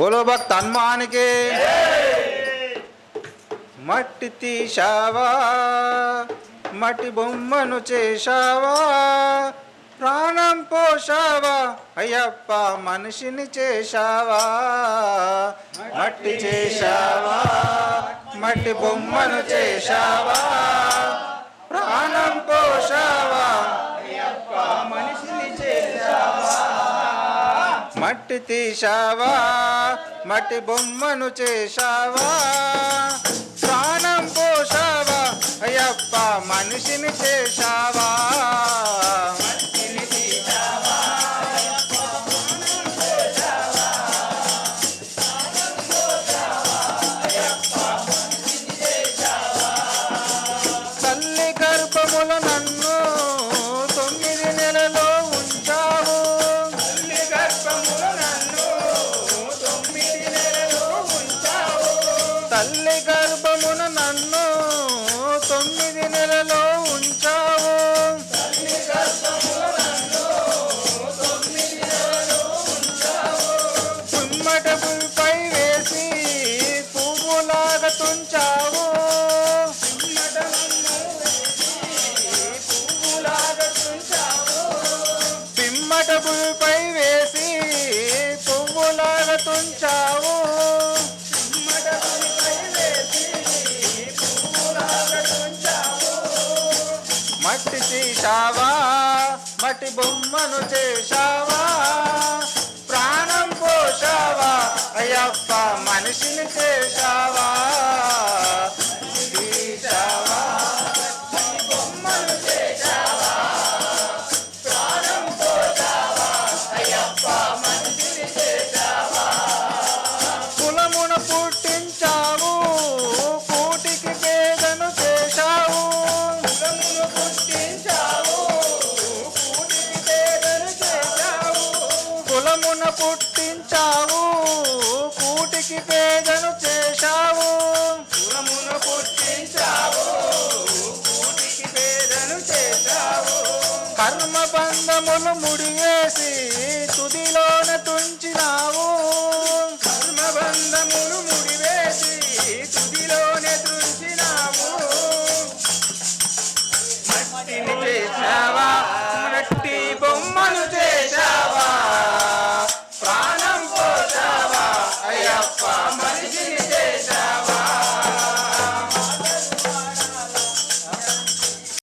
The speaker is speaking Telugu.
బోలో భక్త హనుమానికి మట్టి తీశావా మట్టి బొమ్మను చేశావా ప్రాణం పోషావా అయ్యప్ప మనిషిని చేశావా. మట్టి చేశావా మట్టి బొమ్మను చేశావా ప్రాణం పోషావా మట్టి తీశావా? మట్టి బొమ్మను చేశావా? ప్రాణం పోసావా అయ్యప్ప మనిషిని చేశావా? తల్లి గర్భముల నన్ను తల్లి గర్భమున నన్ను తొమ్మిది నెలలో ఉంచావు. తల్లి వేసి పువ్వులాగా తుంచావు. పిమ్మట వేసి పువ్వులాగా తుంచావు. మట్టి తీశావా? మట్టి బొమ్మను చేశావా? ప్రాణం పోశావా? అయ్యప్ప మనిషిని చేశావా? పుట్టించావు కులమున పుట్టించావు కూటికి పేదను చేశావు. కులమున పుట్టించావు కూటికి పేదను చేశావు. కర్మ బంధములు ముడివేసి తుదిలోన తుంచినావు.